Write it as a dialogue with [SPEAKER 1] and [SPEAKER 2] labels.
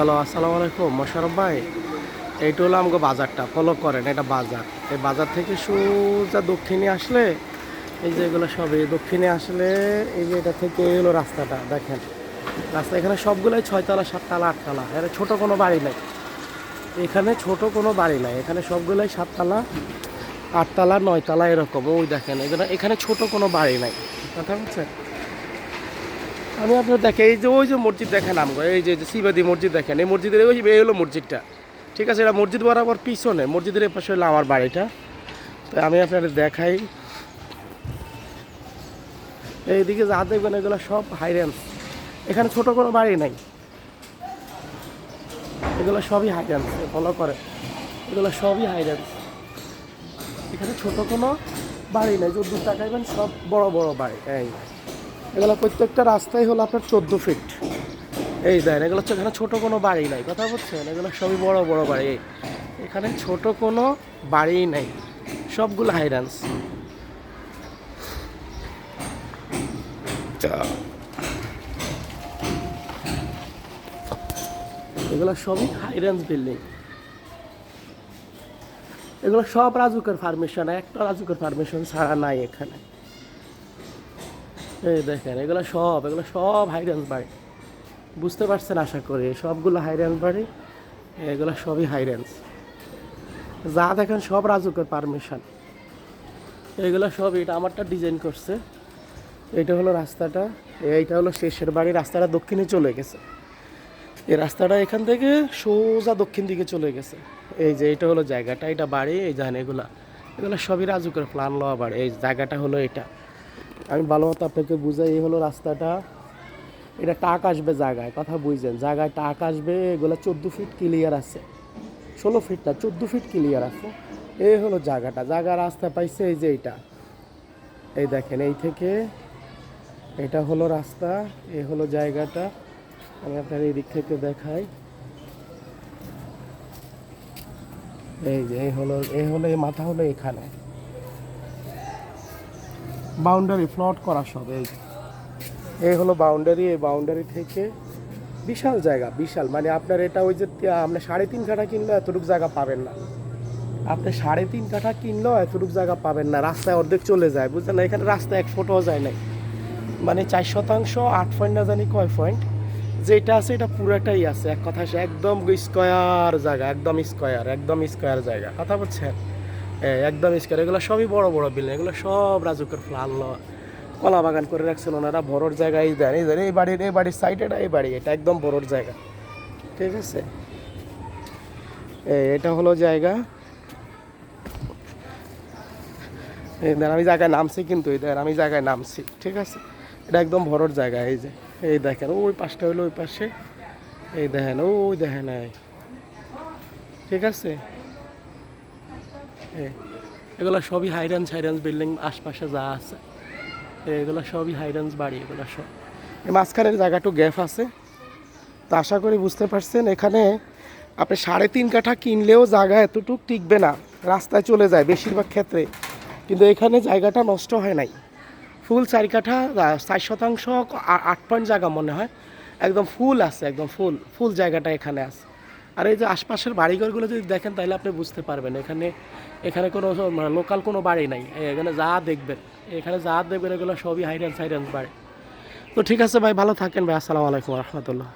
[SPEAKER 1] Hello, আসসালামু আলাইকুম। মোশারফ ভাই, এইটা হলো আমাকে বাজারটা ফলো করেন, এটা বাজার। এই বাজার থেকে সোজা দক্ষিণে আসলে, এই যে এগুলো সব এই দক্ষিণে আসলে এই যে এটা থেকে এই হলো রাস্তাটা, দেখেন। রাস্তা এখানে সবগুলোই ছয়তলা, সাততলা, আটতলা, এখানে ছোট কোনো বাড়ি নাই। এখানে ছোট কোনো বাড়ি নাই, এখানে সবগুলোই সাততলা, আটতলা, নয়তলা এরকম। ওই দেখেন, এখানে এখানে ছোট কোনো বাড়ি নাই। কথা হচ্ছে আমি আপনার দেখে, এই যে ওই যে মসজিদ দেখেন আমগো, এই যে শিবাদি মসজিদ দেখেন, এই মসজিদের ওই এই হলো মসজিদটা। ঠিক আছে, এটা মসজিদ বরাবর পিছনে, মসজিদের পাশে হলো আমার বাড়িটা। তো আমি আপনাদের দেখাই। এইদিকে যা দেখবেন, এগুলো সব হাইরেন্স এখানে ছোট কোনো বাড়ি নাই। এগুলো সবই হাইরেন্স ফলো করে। এগুলো সবই হাইরেন্স এখানে ছোট কোনো বাড়ি নাই যদি তাকাইবেন সব বড় বড় বাড়ি, এই। এগুলো প্রত্যেকটা রাস্তাই হলো আপনার চোদ্দ ফিট এই দেন এগুলো হচ্ছে এখানে ছোট কোনো বাড়ি নাই। কথা বলছেন এগুলো সবই বড় বড় বাড়ি। এখানে ছোট কোনো বাড়ি নাই। সবগুলো হাইরান্স এগুলো সবই হাইরান্স বিল্ডিং এগুলো সব রাজুকের পারমিশন একটা রাজুকের পারমিশন ছাড়া নাই এখানে। এই দেখেন, এগুলো সব এগুলো সব হাইরেঞ্জ বাড়ি। বুঝতে পারছেন আশা করি, সবগুলো হাইরেঞ্জ বাড়ি, এগুলো সবই হাইরেঞ্জ যা দেখেন, সব রাজুকের পারমিশন এগুলো সব, এটা আমারটা ডিজাইন করছে। এটা হলো রাস্তাটা, এইটা হলো শেষের বাড়ি, রাস্তাটা দক্ষিণে চলে গেছে। এই রাস্তাটা এখান থেকে সোজা দক্ষিণ দিকে চলে গেছে। এই যে এটা হলো জায়গাটা, এটা বাড়ি, এই জানেন এগুলা। এগুলো সবই রাজুকের প্ল্যান লওয়া বাড়ি। এই জায়গাটা হলো এটা। আমি ভালো মতো আপনাকে বুঝাই, এই হলো রাস্তাটা। এটা টাক আসবে জায়গায়, কথা বুঝছেন? জায়গায় টাক আসবে, এগুলো চোদ্দ ফিট ক্লিয়ার আছে। ষোলো ফিট না, চোদ্দ ফিট ক্লিয়ার আছে। এই হলো জায়গাটা, জায়গা রাস্তা পাইছে এই যে এইটা। এই দেখেন, এই থেকে এটা হলো রাস্তা, এই হলো জায়গাটা। আমি আপনার এই দিক থেকে দেখাই। এই যে, এই হলো এই হলো, এই মাথা হলো এখানে। বাউন্ডারি ফ্লট করা সব, এই এই হলো বাউন্ডারি, এই বাউন্ডারি থেকে বিশাল জায়গা, বিশাল। মানে আপনার এটা ওই যে, আপনি সাড়ে তিন কাঠা কিনলেও এতটুকু জায়গা পাবেন না। আপনি সাড়ে তিন কাঠা কিনলেও এতটুকু জায়গা পাবেন না। রাস্তায় অর্ধেক চলে যায় বুঝলেন না? এখানে রাস্তায় এক ফুটও যায় নাই। মানে চার শতাংশ, আট পয়েন্ট না জানি কয় পয়েন্ট যেটা আছে, এটা পুরোটাই আছে। এক কথা একদম স্কোয়ার জায়গা, একদম স্কোয়ার একদম স্কোয়ার জায়গা। কথা বলছেন একদম স্কোয়ার এগুলো সবই বড় বড় বিল্ডিং এগুলো সব রাজুকের ফ্লাল কলা বাগান করে রাখছেন ওনারা, বড়োর জায়গায় এই দেন এই দেন, এই বাড়ির এই বাড়ির সাইড এটা, এই বাড়ি এটা, একদম বড়োর জায়গা। ঠিক আছে? এটা হলো জায়গা। এই দেন, আমি জায়গায় নামছি কিন্তু, এই দেন, আমি জায়গায় নামছি, ঠিক আছে? এটা একদম ভরর জায়গা, এই যে, এই দেখেন, ওই পাশটা হলো ওই পাশে, এই দেখেন, ওই দেখেন ঠিক আছে? এই, এগুলো সবই হাইরেন্স হাইরেন্স বিল্ডিং আশপাশে যা আছে। এগুলো সবই হাইরেন্স বাড়ি এগুলো সব। মাঝখানের জায়গাটু গ্যাপ আছে। তো আশা করি বুঝতে পারছেন এখানে আপনি সাড়ে তিন কাঠা কিনলেও জায়গা এতটুক টিকবে না রাস্তায় চলে যায় বেশিরভাগ ক্ষেত্রে। কিন্তু এখানে জায়গাটা নষ্ট হয় নাই। ফুল চার কাঠা চার শতাংশ আট পয়েন্ট জায়গা মনে হয়। একদম ফুল আছে একদম ফুল ফুল জায়গাটা এখানে আছে। আর এই যে আশপাশের বাড়িঘরগুলো যদি দেখেন, তাহলে আপনি বুঝতে পারবেন, এখানে এখানে কোনো মানে লোকাল কোনো বাড়ি নাই। এখানে যা দেখবেন, এখানে যা দেখবেন, এগুলো সবই হাইরেন্স হাইরেন্স বাড়ি। তো ঠিক আছে ভাই, ভালো থাকেন ভাই, আসসালামু আলাইকুম রহমতুল্লাহ।